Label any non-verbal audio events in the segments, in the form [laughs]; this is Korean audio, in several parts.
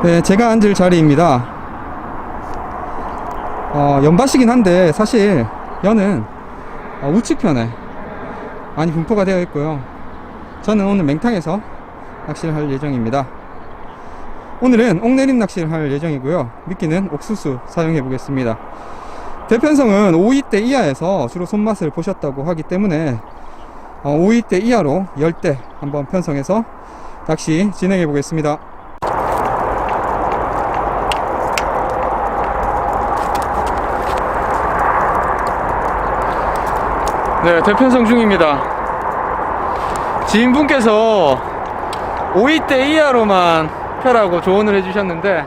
네, 제가 앉을 자리입니다. 어, 연밭이긴 한데 사실 연은 어, 우측편에 많이 분포가 되어 있고요. 저는 오늘 맹탕에서 낚시를 할 예정입니다. 오늘은 옥내림 낚시를 할 예정이고요. 미끼는 옥수수 사용해 보겠습니다. 대편성은 5위대 이하에서 주로 손맛을 보셨다고 하기 때문에 어, 5위대 이하로 10대 한번 편성해서 낚시 진행해 보겠습니다. 네, 대편성 중입니다. 지인분께서 5위대 이하로만 펴라고 조언을 해주셨는데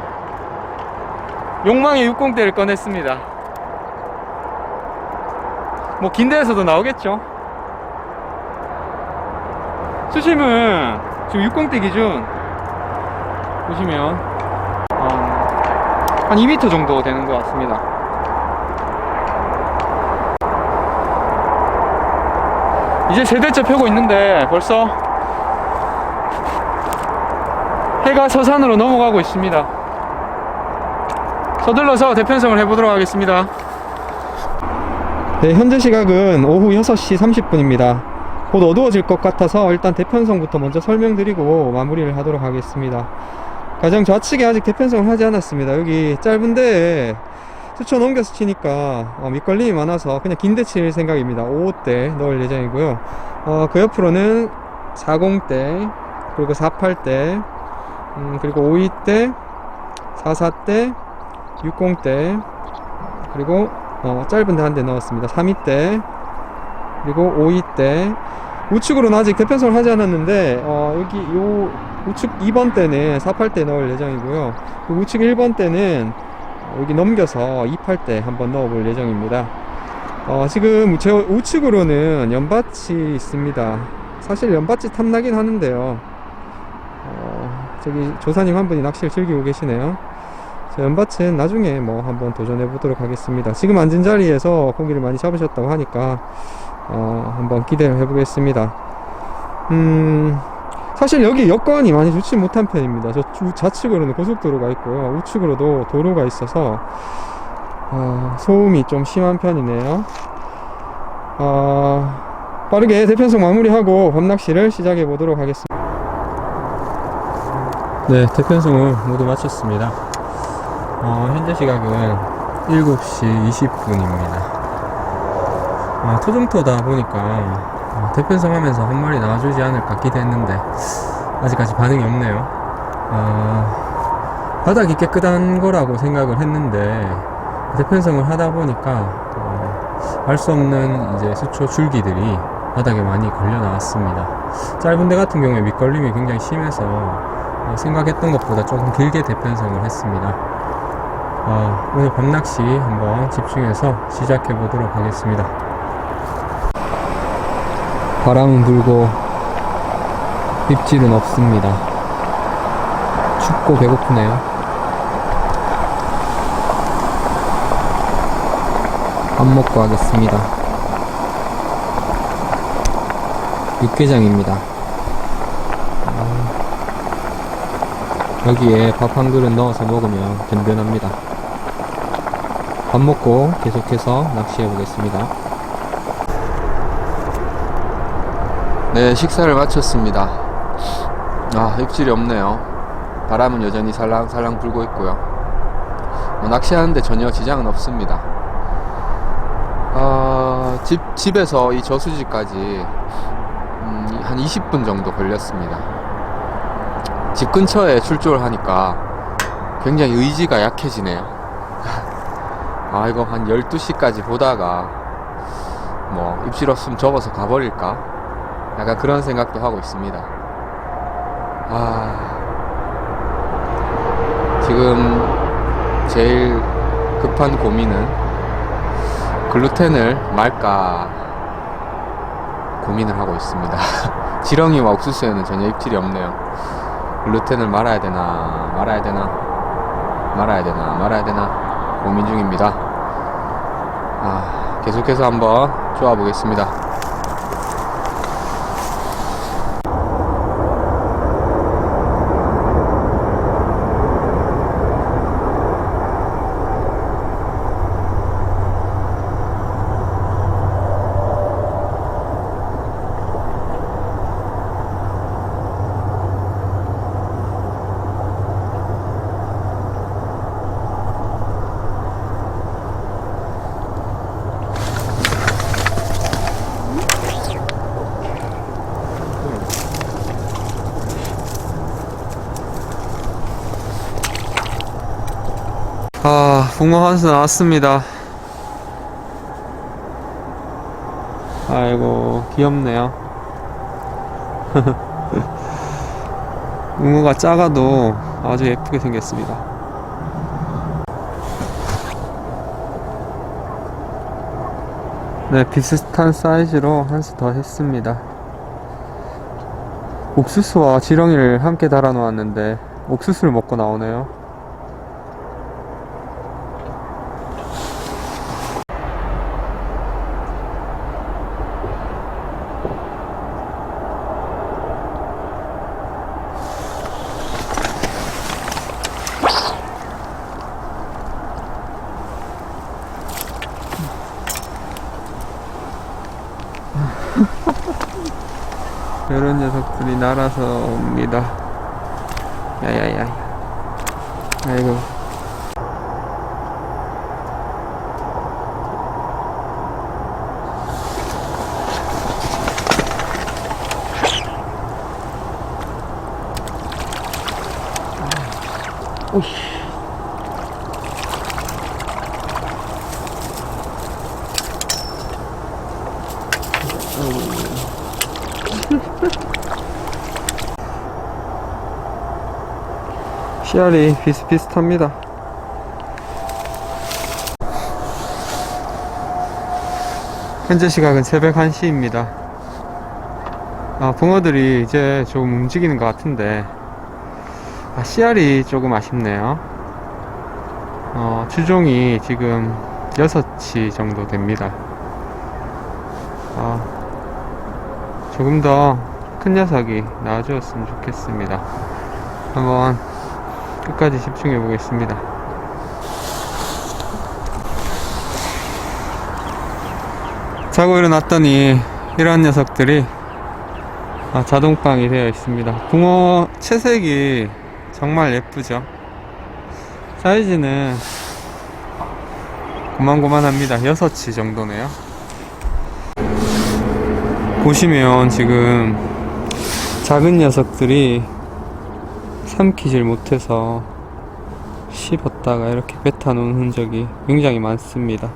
욕망의 60대를 꺼냈습니다. 뭐 긴대에서도 나오겠죠. 수심은 지금 60대 기준 보시면 어, 한 2m 정도 되는 것 같습니다. 이제 세 대째 펴고 있는데 벌써 해가 서산으로 넘어가고 있습니다. 서둘러서 대편성을 해보도록 하겠습니다. 네, 현재 시각은 오후 6시 30분입니다. 곧 어두워질 것 같아서 일단 대편성부터 먼저 설명드리고 마무리를 하도록 하겠습니다. 가장 좌측에 아직 대편성을 하지 않았습니다. 여기 짧은데 수초 넘겨서 치니까 어, 밑걸림이 많아서 그냥 긴대 칠 생각입니다. 5대 넣을 예정이고요. 어, 그 옆으로는 40대 그리고 48대 음, 그리고 52대 44대 60대 그리고 어, 짧은 데 한 대 넣었습니다. 3위대 그리고 5위대 우측으로는 아직 대편성을 하지 않았는데 어, 여기 요 우측 2번 대는 48대 넣을 예정이고요. 그 우측 1번 대는 여기 넘겨서 28대 한번 넣어볼 예정입니다. 어, 지금 제 우측으로는 연밭이 있습니다. 사실 연밭이 탐나긴 하는데요. 어, 저기 조사님 한 분이 낚시를 즐기고 계시네요. 저 연밭은 나중에 뭐 한번 도전해 보도록 하겠습니다. 지금 앉은 자리에서 고기를 많이 잡으셨다고 하니까 어, 한번 기대를 해보겠습니다. 음, 사실 여기 여건이 많이 좋지 못한 편입니다. 저 주- 좌측으로는 고속도로가 있고요. 우측으로도 도로가 있어서 어, 소음이 좀 심한 편이네요. 어, 빠르게 대편성 마무리하고 밤낚시를 시작해 보도록 하겠습니다. 네, 대편성을 모두 마쳤습니다. 어, 현재 시각은 7시 20분입니다. 아, 토종토다 보니까 어, 대편성 하면서 한 마리 나와주지 않을까 기대했는데 아직까지 반응이 없네요. 아, 바닥이 깨끗한 거라고 생각을 했는데 대편성을 하다 보니까 어, 알수 없는 이제 수초 줄기들이 바닥에 많이 걸려 나왔습니다. 짧은 데 같은 경우에 밑걸림이 굉장히 심해서 어, 생각했던 것보다 조금 길게 대편성을 했습니다. 어, 오늘 밤낚시 한번 집중해서 시작해 보도록 하겠습니다. 바람은 불고 입질은 없습니다. 춥고 배고프네요. 밥 먹고 하겠습니다. 육개장입니다. 음, 여기에 밥 한 그릇 넣어서 먹으면 든든합니다. 밥 먹고 계속해서 낚시해 보겠습니다. 네, 식사를 마쳤습니다. 아, 입질이 없네요. 바람은 여전히 살랑살랑 불고 있고요. 뭐, 낚시하는데 전혀 지장은 없습니다. 어, 집, 집에서 이 저수지까지 음, 한 20분 정도 걸렸습니다. 집 근처에 출조를 하니까 굉장히 의지가 약해지네요. [laughs] 아, 이거 한 12시까지 보다가 뭐 입질 없으면 접어서 가버릴까? 약간 그런 생각도 하고 있습니다. 아, 지금 제일 급한 고민은 글루텐을 말까 고민을 하고 있습니다. [laughs] 지렁이와 옥수수에는 전혀 입질이 없네요. 글루텐을 말아야 되나, 말아야 되나, 말아야 되나, 말아야 되나 고민 중입니다. 아, 계속해서 한번 쪼아 보겠습니다. 아, 붕어 환수 나왔습니다. 아이고, 귀엽네요. [laughs] 붕어가 작아도 아주 예쁘게 생겼습니다. 네, 비슷한 사이즈로 한 수 더 했습니다. 옥수수와 지렁이를 함께 달아 놓았는데 옥수수를 먹고 나오네요. 녀석들이 날아서 옵니다. 야야야. 아이고. 오씨. 씨알이 비슷비슷합니다. 현재 시각은 새벽 1시입니다. 아, 붕어들이 이제 좀 움직이는 것 같은데, 아, 씨알이 조금 아쉽네요. 어, 추종이 지금 6치 정도 됩니다. 아, 조금 더 큰 녀석이 나와주었으면 좋겠습니다. 한번 끝까지 집중해 보겠습니다. 자고 일어났더니 이런 녀석들이 아, 자동방이 되어 있습니다. 붕어 채색이 정말 예쁘죠. 사이즈는 고만고만합니다. 6치 정도네요. 보시면 지금 작은 녀석들이 삼키질 못해서 씹었다가 이렇게 뱉어 놓은 흔적이 굉장히 많습니다.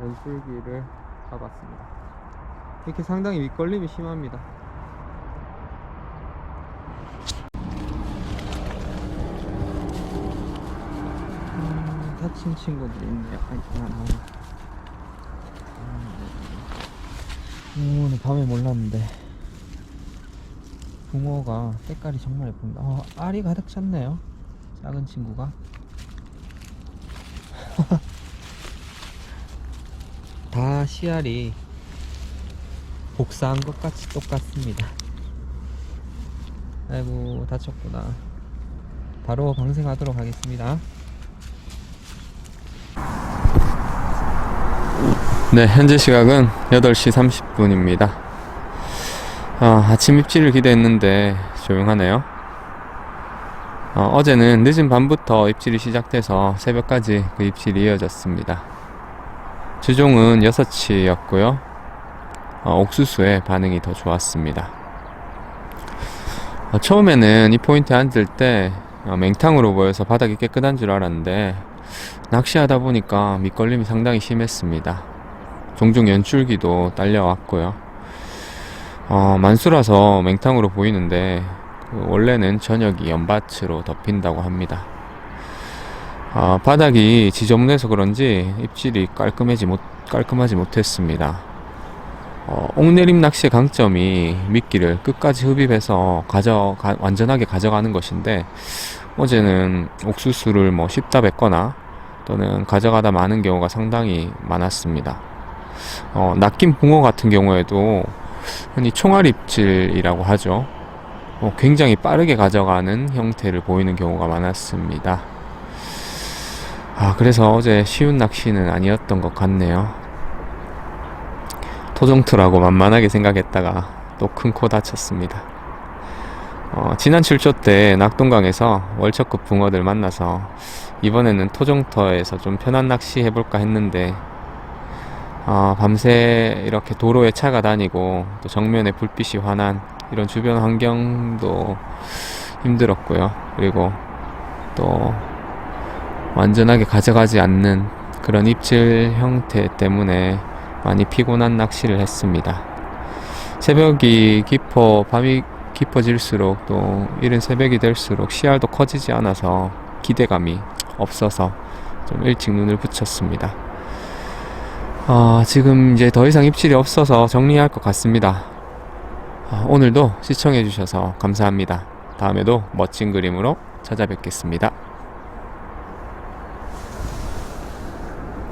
연줄기를 잡았습니다. 이렇게 상당히 밑걸림이 심합니다. 다친 친구들이 있네요. 아이고, 음, 오늘 밤에 몰랐는데 붕어가 색깔이 정말 예쁩니다. 어, 알이 가득 찼네요. 작은 친구가. [laughs] 다 씨알이 복사한 것 같이 똑같습니다. 아이고 다쳤구나. 바로 방생하도록 하겠습니다. 네, 현재 시각은 8시 30분입니다. 아, 아침 입질을 기대했는데 조용하네요. 어, 제는 늦은 밤부터 입질이 시작돼서 새벽까지 그 입질이 이어졌습니다. 주종은 6치였고요. 어, 옥수수의 반응이 더 좋았습니다. 어, 처음에는 이 포인트에 앉을 때 어, 맹탕으로 보여서 바닥이 깨끗한 줄 알았는데 낚시하다 보니까 밑걸림이 상당히 심했습니다. 종종 연줄기도 딸려왔고요. 어, 만수라서 맹탕으로 보이는데 그 원래는 저녁이 연밭으로 덮인다고 합니다. 어, 바닥이 지저분해서 그런지 입질이 깔끔하지 못 깔끔하지 못했습니다. 어, 옥내림 낚시의 강점이 미끼를 끝까지 흡입해서 가져 가- 완전하게 가져가는 것인데 어제는 옥수수를 뭐 씹다 뱉거나 또는 가져가다 마는 경우가 상당히 많았습니다. 어, 낚인 붕어 같은 경우에도 흔히 총알 입질이라고 하죠. 어, 굉장히 빠르게 가져가는 형태를 보이는 경우가 많았습니다. 아, 그래서 어제 쉬운 낚시는 아니었던 것 같네요. 토종투라고 만만하게 생각했다가 또 큰 코 다쳤습니다. 어, 지난 출조 때 낙동강에서 월척급 붕어들 만나서 이번에는 토종터에서 좀 편한 낚시 해볼까 했는데 어, 밤새 이렇게 도로에 차가 다니고 또 정면에 불빛이 환한 이런 주변 환경도 힘들었고요. 그리고 또 완전하게 가져가지 않는 그런 입질 형태 때문에 많이 피곤한 낚시를 했습니다. 새벽이 깊어 밤이 깊어질수록 또 이른 새벽이 될수록 씨알도 커지지 않아서 기대감이 없어서 좀 일찍 눈을 붙였습니다. 아, 지금 이제 더 이상 입질이 없어서 정리할 것 같습니다. 아, 오늘도 시청해주셔서 감사합니다. 다음에도 멋진 그림으로 찾아뵙겠습니다.